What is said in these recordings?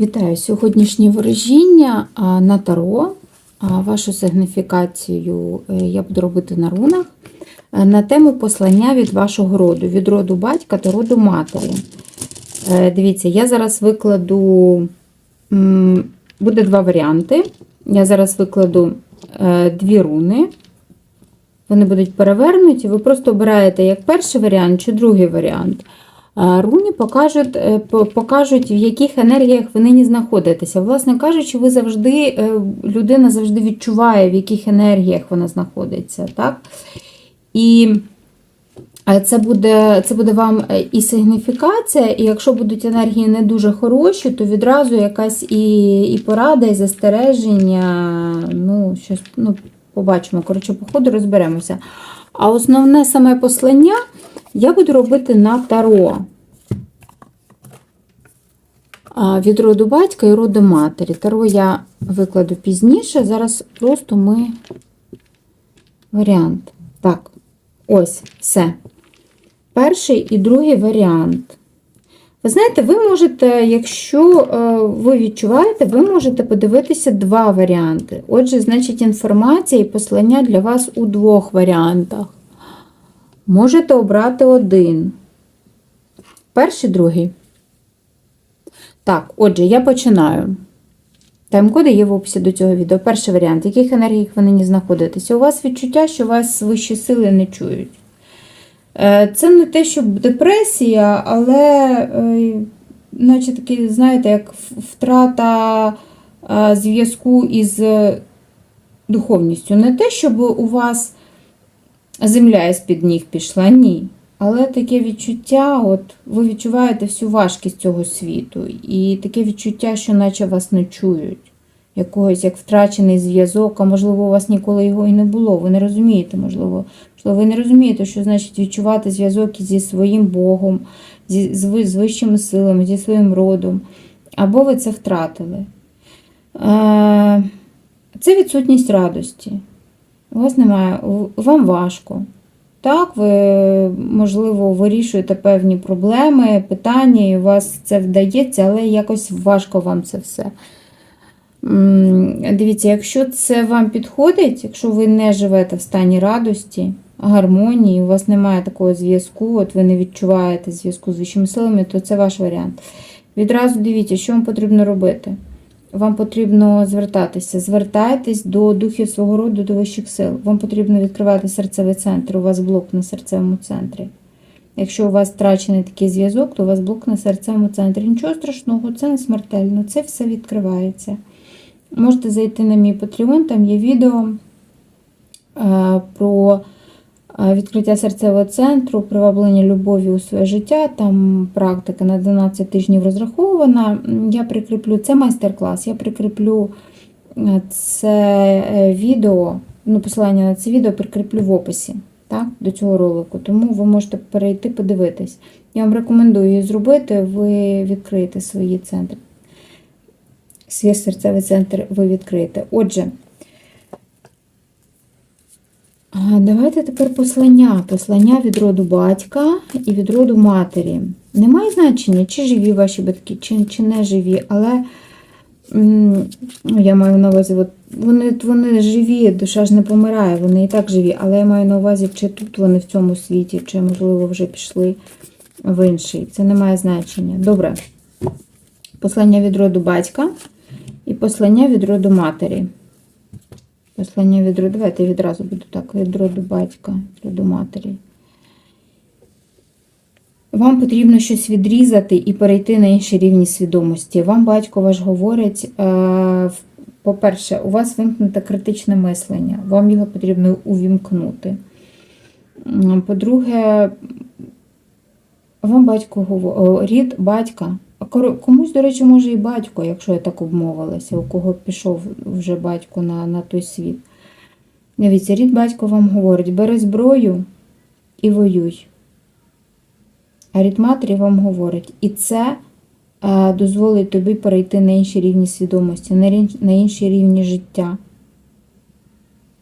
Вітаю! Сьогоднішнє ворожіння на таро. Вашу сигніфікацію е, я буду робити на рунах е, на тему послання від вашого роду, від роду батька та роду матері. Е, Дивіться, я зараз викладу, буде два варіанти. Я зараз викладу дві руни. Вони будуть перевернуті. Ви просто обираєте як перший варіант чи другий варіант. А Руни покажуть, е, покажуть, в яких енергіях ви нині знаходитеся. Власне кажучи, ви завжди, е, людина завжди відчуває, в яких енергіях вона знаходиться. Так? І е, це буде, це буде вам і сигніфікація, і якщо будуть енергії не дуже хороші, то відразу якась і, і порада, і застереження. Ну, щось, ну, побачимо. Коротше, по ходу розберемося. А основне саме послання я буду робити на таро. Від роду батька і роду матері. Таро я викладу пізніше. Зараз просто ми варіант. Так, ось, все. Перший і другий варіант. Ви знаєте, ви можете, якщо е, ви відчуваєте, ви можете подивитися два варіанти. Отже, значить, інформація і послання для вас у двох варіантах. Можете обрати один. Перший, другий. Так, отже, я починаю. Тайм-коди є в описі до цього відео. Перший варіант. В яких енергіях ви нині знаходитеся? У вас відчуття, що вас вищі сили не чують. Е, Це не те, щоб депресія, але, е, наче таки, знаєте, як втрата е, зв'язку із духовністю. Не те, щоб у вас земля із-під ніг пішла, ні. Але таке відчуття, от ви відчуваєте всю важкість цього світу, і таке відчуття, що наче вас не чують. Якогось як втрачений зв'язок, а можливо, у вас ніколи його і не було. Ви не розумієте, можливо, можливо, ви не розумієте, що значить відчувати зв'язок зі своїм Богом, зі, з, з вищими силами, зі своїм родом. Або ви це втратили. Е, Це відсутність радості. У вас немає, вам важко. Так, ви, можливо, вирішуєте певні проблеми, питання, і у вас це вдається, але якось важко вам це все. Дивіться, якщо це вам підходить, якщо ви не живете в стані радості, гармонії, у вас немає такого зв'язку, от ви не відчуваєте зв'язку з вищими силами, то це ваш варіант. Відразу дивіться, що вам потрібно робити. Вам потрібно звертатися. Звертайтесь до духів свого роду, до вищих сил. Вам потрібно відкривати серцевий центр. У вас блок на серцевому центрі. Якщо у вас втрачений такий зв'язок, то у вас блок на серцевому центрі. Нічого страшного, це не смертельно, це все відкривається. Можете зайти на мій Patreon, там є відео е, про е, відкриття серцевого центру, приваблення любові у своє життя. Там практика на 12 тижнів розрахована. Я прикріплю це майстер-клас. Я прикріплю е, це відео, ну, посилання на це відео прикріплю в описі так, до цього ролику. Тому ви можете перейти подивитись. Я вам рекомендую її зробити, ви відкриєте свої центри. Свій серцевий центр ви відкриєте. Отже, давайте тепер послання. Послання від роду батька і від роду матері. Немає значення, чи живі ваші батьки, чи, чи не живі, але я маю на увазі, от, вони, вони живі, душа ж не помирає, вони і так живі, але я маю на увазі, чи тут вони в цьому світі, чи, можливо, вже пішли в інший. Це не має значення. Добре. Послання від роду батька і послання від роду матері. Послання від роду. Давайте відразу буду так, від роду батька, від роду матері. Вам потрібно щось відрізати і перейти на інші рівні свідомості. Вам батько ваш говорить, е, по-перше, у вас вимкнуте критичне мислення, вам його потрібно увімкнути. По-друге, вам батько говорить, рід батька. Комусь, до речі, може і батько, якщо я так обмовилася, у кого пішов вже батько на, на той світ. Дивіться, рід батько вам говорить, бери зброю і воюй. А рід матері вам говорить, і це е, дозволить тобі перейти на інші рівні свідомості, на, рін- на інші рівні життя.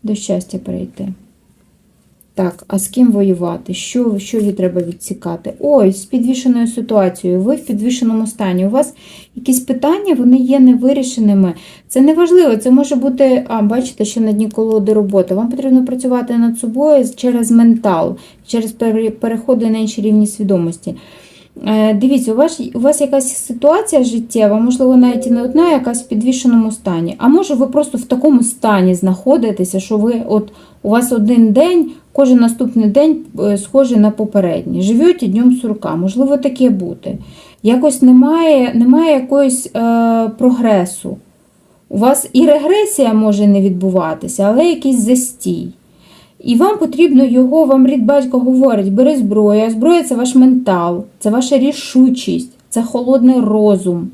До щастя перейти. Так, а з ким воювати? Що, що їй треба відсікати? Ой, з підвішеною ситуацією. Ви в підвішеному стані. У вас якісь питання, вони є невирішеними. Це не важливо, це може бути, а бачите, ще на дні колоди роботи. Вам потрібно працювати над собою через ментал, через пере- переходи на інші рівні свідомості. Е, Дивіться, у вас, у вас якась ситуація життєва, можливо, навіть і не одна, якась в підвішеному стані. А може, ви просто в такому стані знаходитеся, що ви от у вас один день, кожен наступний день е, схожий на попередній. Живете днем сурка, можливо, таке бути. Якось немає, немає якоїсь е, прогресу. У вас і регресія може не відбуватися, але якийсь застій. І вам потрібно його, вам рід батько говорить, бери зброю, зброя це ваш ментал, це ваша рішучість, це холодний розум.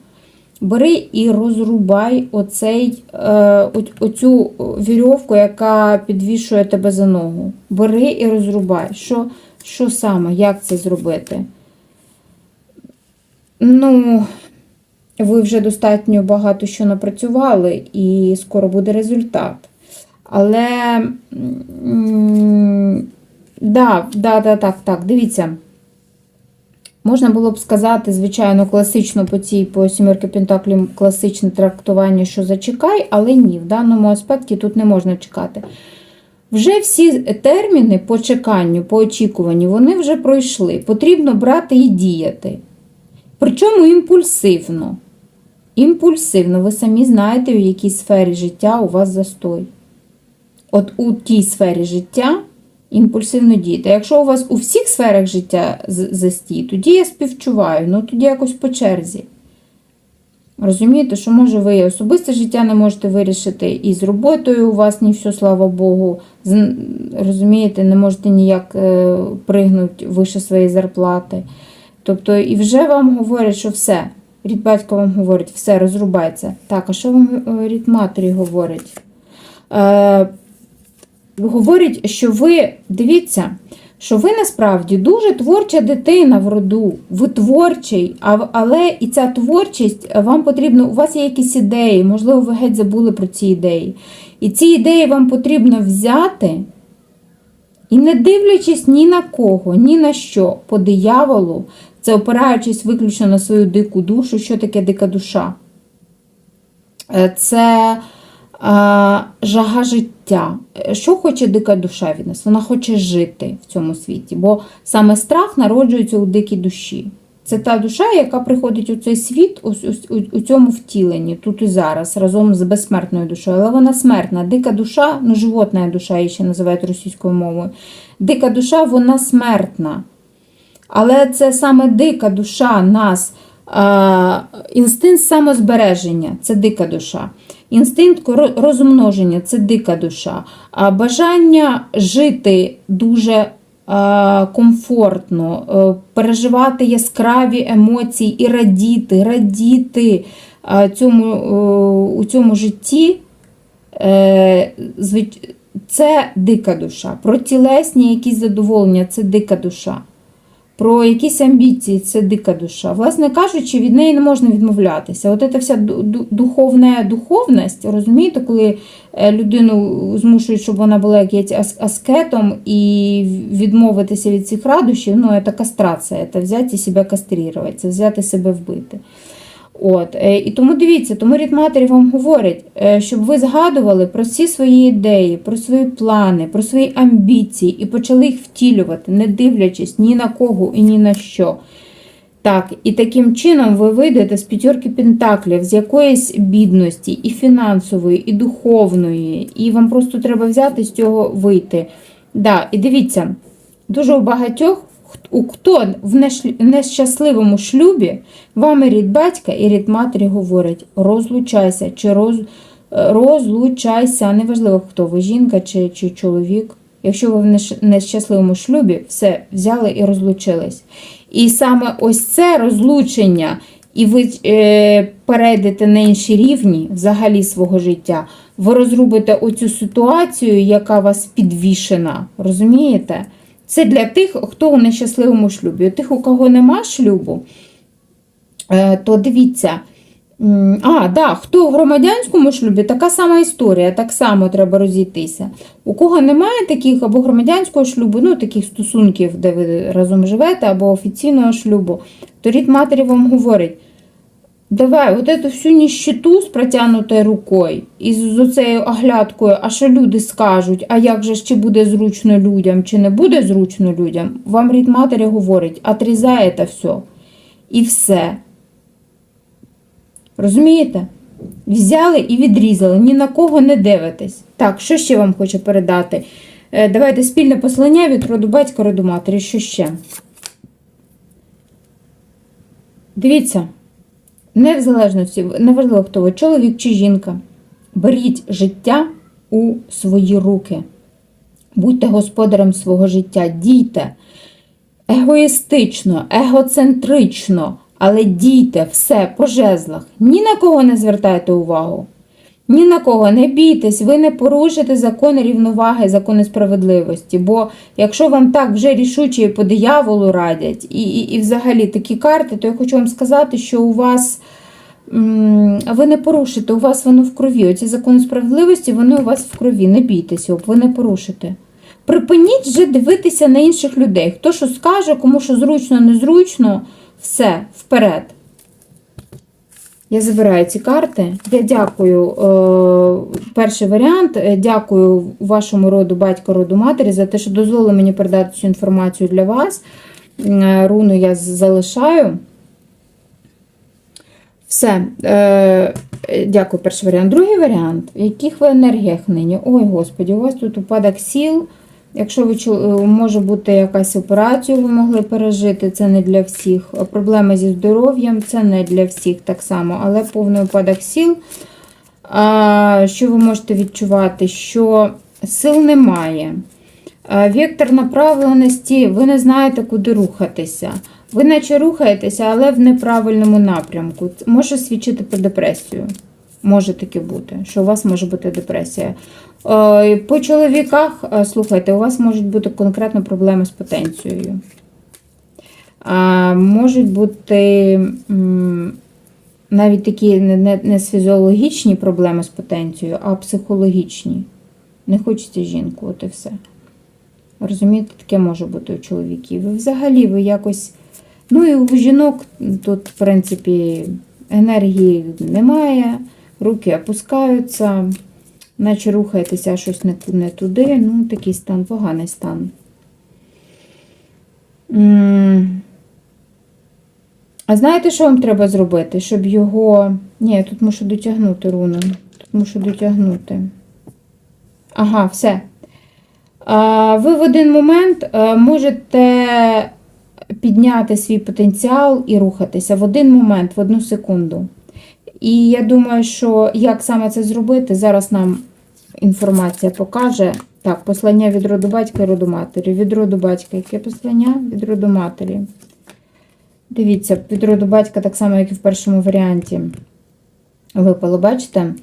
Бери і розрубай оцей, е, оцю вірьовку, яка підвішує тебе за ногу. Бери і розрубай. Що, що саме, як це зробити? Ну, ви вже достатньо багато що напрацювали, і скоро буде результат. Але да, да, да, так, так, дивіться. Можна було б сказати, звичайно, класично по цій по сімерки Пентаклів класичне трактування, що зачекай, але ні, в даному аспекті тут не можна чекати. Вже всі терміни по чеканню, по очікуванню, вони вже пройшли. Потрібно брати і діяти. Причому імпульсивно. Імпульсивно, ви самі знаєте, в якій сфері життя у вас застой. От у тій сфері життя імпульсивно діяти. Якщо у вас у всіх сферах життя застій, тоді я співчуваю, ну тоді якось по черзі. Розумієте, що може ви особисте життя не можете вирішити, і з роботою у вас не все, слава Богу. Розумієте, не можете ніяк е, пригнути вище своєї зарплати. Тобто, і вже вам говорять, що все. Рід батько вам говорить, все, розрубається. Так, а що вам е, рід матері говорить? Говорить, що ви, дивіться, що ви насправді дуже творча дитина в роду, ви творчий, але і ця творчість е, вам потрібно, у вас є якісь ідеї, можливо, ви геть забули про ці ідеї. І ці ідеї вам потрібно взяти і не дивлячись ні на кого, ні на що, по дияволу, це опираючись виключно на свою дику душу, що таке дика душа? Е, Це жага життя. Е, Що хоче дика душа від нас? Вона хоче жити в цьому світі, бо саме страх народжується у дикій душі. Це та душа, яка приходить у цей світ у, у, у цьому втіленні, тут і зараз, разом з безсмертною душою. Але вона смертна. Дика душа, ну животна душа її ще називають російською мовою. Дика душа, вона смертна. Але це саме дика душа нас, а, інстинкт самозбереження це дика душа. Інстинкт ро- розмноження це дика душа. А бажання жити дуже комфортно, е, переживати яскраві емоції і радіти, радіти цьому, е, у цьому житті. Е, Це дика душа. Про тілесні якісь задоволення це дика душа. Про якісь амбіції це дика душа. Власне кажучи, від неї не можна відмовлятися. От ця вся ду- ду- духовна духовність, розумієте, коли е, людину змушують, щоб вона була ас- аскетом і відмовитися від цих радощів, ну, це кастрація, це взяти себе каструвати, це взяти себе вбити. От, е, і тому дивіться, тому рід матері вам говорить, е, щоб ви згадували про всі свої ідеї, про свої плани, про свої амбіції і почали їх втілювати, не дивлячись ні на кого і ні на що. Так, і таким чином ви вийдете з п'ятерки пентаклів, з якоїсь бідності, і фінансової, і духовної, і вам просто треба взяти з цього вийти. Да, і дивіться, дуже у багатьох, хто в нещасливому шлюбі, вам рід батька, і рід матері говорять: розлучайся чи роз, розлучайся. Неважливо, хто ви, жінка чи, чи чоловік. Якщо ви в нещасливому шлюбі, все взяли і розлучились. І саме ось це розлучення, і ви е, перейдете на інші рівні взагалі свого життя, ви розрубите оцю ситуацію, яка вас підвішена. Розумієте? Це для тих, хто у нещасливому шлюбі. Тих, у кого нема шлюбу, е, то дивіться, А, да, хто в громадянському шлюбі, така сама історія, так само треба розійтися. У кого немає таких або громадянського шлюбу, ну таких стосунків, де ви разом живете, або офіційного шлюбу, то рід матері вам говорить: давай, от эту всю ніщиту з протягнутою рукою і з цією оглядкою, а що люди скажуть, а як же чи буде зручно людям, чи не буде зручно людям, вам рід матері говорить, отрізає це все. І все. Розумієте? Взяли і відрізали, ні на кого не дивитесь. Так, що ще вам хочу передати? Е, Давайте спільне послання від роду батька, роду матері. Що ще? Дивіться, не в залежності, неважливо, хто ви, чоловік чи жінка. Беріть життя у свої руки. Будьте господарем свого життя, дійте егоїстично, егоцентрично, але дійте все по жезлах. Ні на кого не звертайте увагу. Ні на кого не бійтесь, ви не порушите закони рівноваги, закони справедливості. Бо якщо вам так вже рішуче по дияволу радять, і, і, і взагалі такі карти, то я хочу вам сказати, що у вас ви не порушите, у вас воно в крові. Оці закони справедливості, вони у вас в крові. Не бійтеся, ви не порушите. Припиніть вже дивитися на інших людей. Хто що скаже, кому що зручно, незручно, все, вперед. Я забираю ці карти. Я дякую. Е, перший варіант. Е, Дякую вашому роду, батько, роду матері за те, що дозволили мені передати цю інформацію для вас. Е, Руну я залишаю. Все. Дякую, перший варіант. Другий варіант. В яких ви енергіях нині? Ой, Господі, у вас тут упадок сіл. Якщо ви е, може бути якась операцію, ви могли пережити, це не для всіх. Е, Проблеми зі здоров'ям це не для всіх так само, але повний упадок сіл. Що ви можете відчувати? Що сил немає. А, Вектор направленості, ви не знаєте, куди рухатися. Ви наче рухаєтеся, але в неправильному напрямку. Може свідчити про депресію. Може таке бути, що у вас може бути депресія. Е, По чоловіках, е, слухайте, у вас можуть бути конкретно проблеми з потенцією. Можуть бути навіть такі не, фізіологічні проблеми з потенцією, а психологічні. Не хочеться жінку, от і все. Розумієте, таке може бути у чоловіків. І взагалі ви якось. Ну і у жінок тут, в принципі, енергії немає, руки опускаються, наче рухаєтеся щось не, туди. Ну, такий стан, поганий стан. А знаєте, що вам треба зробити? Щоб його. Ні, я тут мушу дотягнути руну. Тут мушу дотягнути. Ага, все. Ви в один момент е, можете підняти свій потенціал і рухатися в один момент, в одну секунду. І я думаю, що як саме це зробити, зараз нам інформація покаже. Так, послання від роду батька і роду матері. Від роду батька, яке послання? Від роду матері. Дивіться, від роду батька, так само, як і в першому варіанті. Випало, бачите? Е,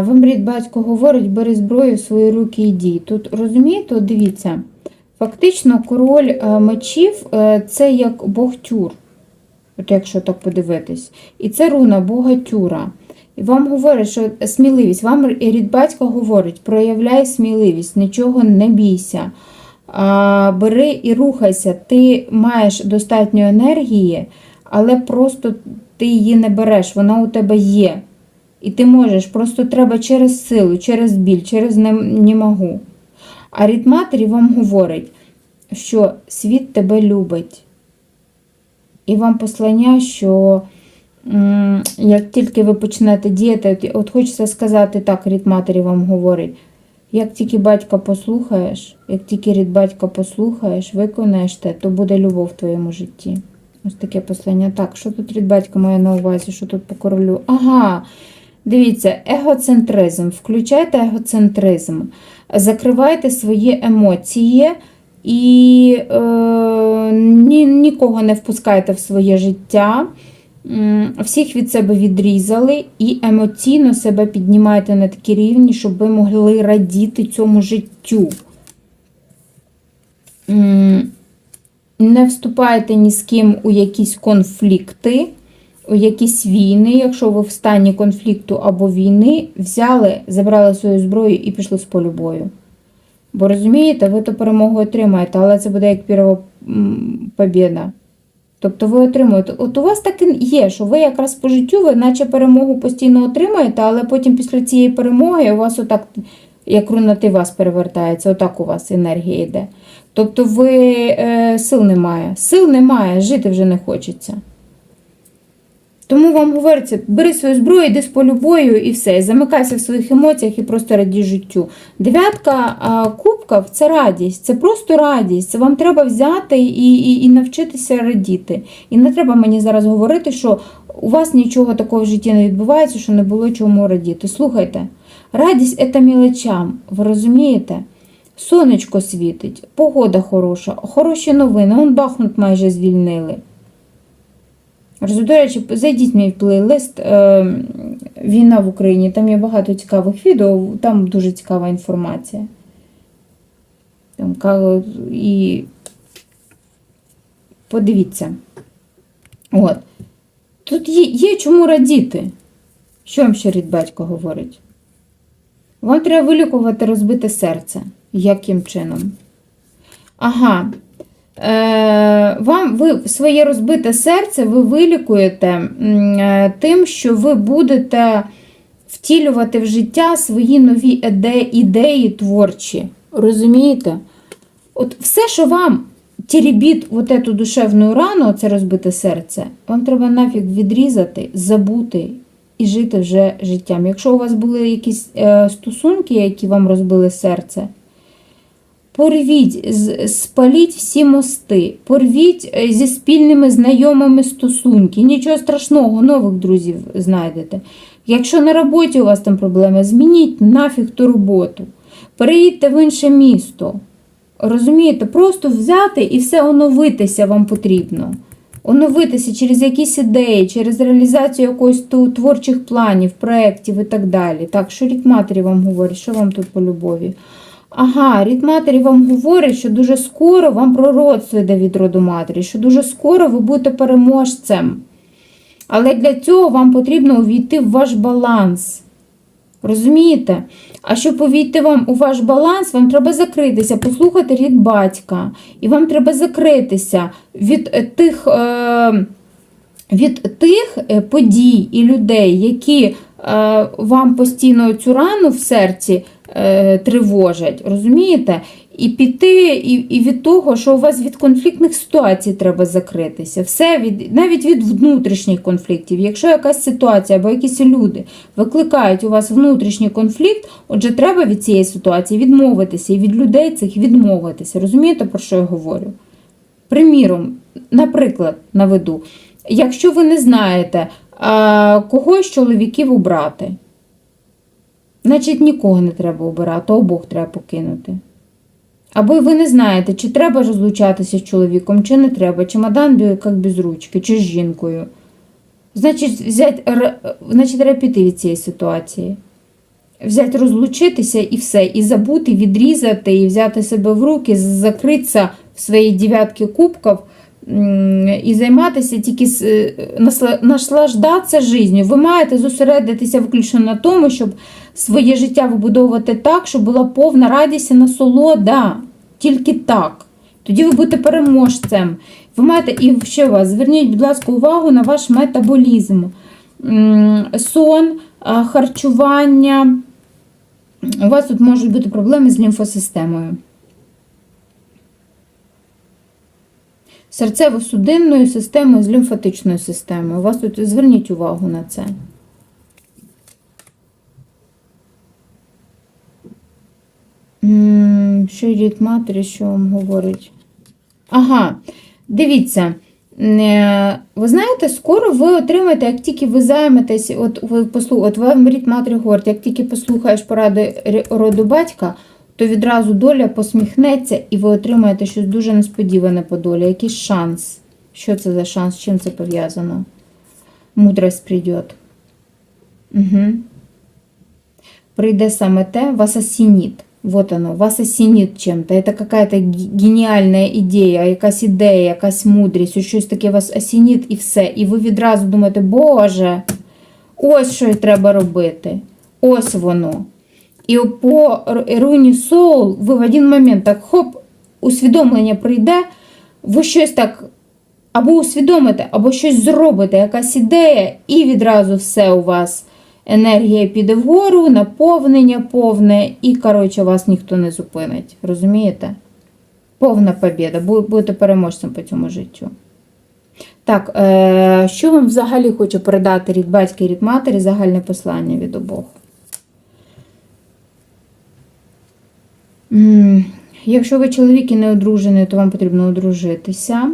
Вам рід батько говорить, бери зброю в свої руки і дій. Тут розумієте, дивіться, фактично король е, мечів е, це як Бог тюр, от якщо так подивитись. І це руна Бога тюра. І вам говорить, що сміливість, вам рід батька говорить, проявляй сміливість, нічого не бійся. А, Бери і рухайся, ти маєш достатньо енергії, але просто ти її не береш, вона у тебе є. І ти можеш, просто треба через силу, через біль, через не, не можу. А рід матері вам говорить, що світ тебе любить. І вам послання, що як тільки ви почнете діяти, от, хочеться сказати так, рід матері вам говорить. Як тільки батька послухаєш, як тільки рід батька послухаєш, виконаєш те, то буде любов в твоєму житті. Ось таке послання. Так, що тут рід батька має на увазі, що тут по королю? Ага, дивіться, егоцентризм. Включайте егоцентризм, закривайте свої емоції і е, ні, нікого не впускайте в своє життя. Всіх від себе відрізали і емоційно себе піднімаєте на такі рівні, щоб ви могли радіти цьому життю. Не вступайте ні з ким у якісь конфлікти, у якісь війни, якщо ви в стані конфлікту або війни, взяли, забрали свою зброю і пішли з полю бою. Бо розумієте, ви то перемогу отримаєте, але це буде як перша м, побєда. Тобто ви отримуєте. От у вас так і є, що ви якраз по життю, ви наче перемогу постійно отримаєте, але потім після цієї перемоги у вас отак, як рунати вас перевертається, отак у вас енергія йде. Тобто ви е, сил немає. Сил немає, жити вже не хочеться. Тому вам говориться, бери свою зброю, йди з полю і все. Замикайся в своїх емоціях і просто радій життю. Дев'ятка кубків це радість, це просто радість. Це вам треба взяти і, і, і навчитися радіти. І не треба мені зараз говорити, що у вас нічого такого в житті не відбувається, що не було чому радіти. Слухайте, радість це мілочам, ви розумієте? Сонечко світить, погода хороша, хороші новини, он Бахмут майже звільнили. До речі, зайдіть в мій плейлист е, Війна в Україні. Там є багато цікавих відео, там дуже цікава інформація. Там, і подивіться. От. Тут є, є чому радіти. Що вам ще рід батько говорить? Вам треба вилікувати розбите серце. Яким чином? Ага. Е, вам ви своє розбите серце ви вилікуєте е, тим, що ви будете втілювати в життя свої нові ідеї творчі. Розумієте? От все, що вам теребіть от эту душевну рану, це розбите серце, вам треба нафіг відрізати, забути і жити вже життям. Якщо у вас були якісь е, стосунки, які вам розбили серце, Порвіть, спаліть всі мости, порвіть е, зі спільними знайомими стосунки. Нічого страшного, нових друзів знайдете. Якщо на роботі у вас там проблеми, змініть нафіг ту роботу. Переїдьте в інше місто. Розумієте, просто взяти і все оновитися вам потрібно. Оновитися через якісь ідеї, через реалізацію якогось творчих планів, проєктів і так далі. Так, що рік матері вам говорить, що вам тут по любові? Ага, рід матері вам говорить, що дуже скоро вам пророцтво йде від роду матері, що дуже скоро ви будете переможцем. Але для цього вам потрібно увійти в ваш баланс. Розумієте? А щоб увійти вам у ваш баланс, вам треба закритися, послухати рід батька. І вам треба закритися від е, тих. Е- від тих е, подій і людей, які вам постійно цю рану в серці е, тривожать, розумієте? І піти і, і від того, що у вас від конфліктних ситуацій треба закритися. Все від, навіть від внутрішніх конфліктів. Якщо якась ситуація або якісь люди викликають у вас внутрішній конфлікт, отже, треба від цієї ситуації відмовитися і від людей цих відмовитися. Розумієте, про що я говорю? Приміром, наприклад, наведу, якщо ви не знаєте, а, кого з чоловіків обрати, значить нікого не треба обирати, обох треба покинути. Або ви не знаєте, чи треба розлучатися з чоловіком, чи не треба, чемодан бі- як без ручки, чи з жінкою. Значить, взять, значить, треба піти від цієї ситуації. Взяти, розлучитися і все, і забути, відрізати, і взяти себе в руки, закритися в своїй дев'ятки кубків і займатися тільки е, насла- наслаждатися життю. Ви маєте зосередитися виключно на тому, щоб своє життя вибудовувати так, щоб була повна радість і насолода. Тільки так. Тоді ви будете переможцем. Ви маєте, і ще вас, зверніть, будь ласка, увагу на ваш метаболізм. Сон, харчування. У вас тут можуть бути проблеми з лімфосистемою. Серцево-судинною системою з лімфатичною системою. У вас тут зверніть увагу на це. Що рід матері, що вам говорить? Ага, дивіться. Е, Ви знаєте, скоро ви отримаєте, як тільки ви займетесь, от ви от вам рід матері говорить, як тільки послухаєш поради роду батька, то відразу доля посміхнеться і ви отримаєте щось дуже несподіване по долі, якийсь шанс. Що це за шанс? З чим це пов'язано? Мудрость прийде. Угу. Прийде саме те, вас осініть. Вот оно, вас осінить чим-то. Это какая-то геніальна ідея, якась ідея, якась мудрість, щось таке вас осінить і все. І ви відразу думаєте, Боже, ось що й треба робити. Ось воно. І по руні Соул ви в один момент так хоп, усвідомлення прийде, ви щось так або усвідомите, або щось зробите, якась ідея, і відразу все у вас. Енергія піде вгору, наповнення повне, і, коротше, вас ніхто не зупинить. Розумієте? Повна побіда. Будете переможцем по цьому життю. Так, е, що вам взагалі хочу передати рід батька і рід матері, загальне послання від обох? Якщо ви чоловік і не одружений, то вам потрібно одружитися.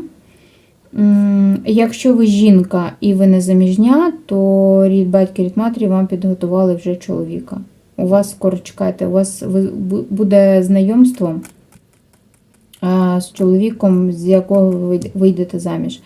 Якщо ви жінка і ви не заміжня, то рід батька, рід матері вам підготували вже чоловіка. У вас скоро чекайте, у вас буде знайомство з чоловіком, з якого ви вийдете заміж.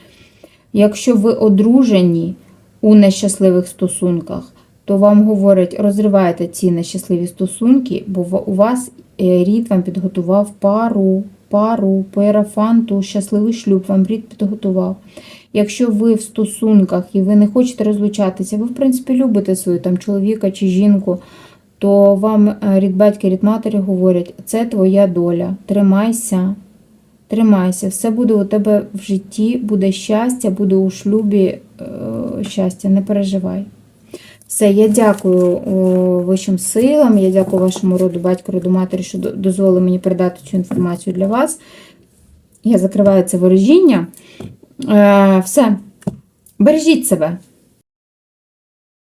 Якщо ви одружені у нещасливих стосунках, то вам говорять, розривайте ці нещасливі стосунки, бо у вас е, рід вам підготував пару, пару, по щасливий шлюб вам рід підготував. Якщо ви в стосунках і ви не хочете розлучатися, ви, в принципі, любите свою там чоловіка чи жінку, то вам е, рід батька, рід матері говорять, це твоя доля, тримайся, тримайся, все буде у тебе в житті, буде щастя, буде у шлюбі е, щастя, не переживай. Все, я дякую о, вищим силам, я дякую вашому роду, батьку, роду матері, що дозволили мені передати цю інформацію для вас. Я закриваю це ворожіння. Е, все. Бережіть себе.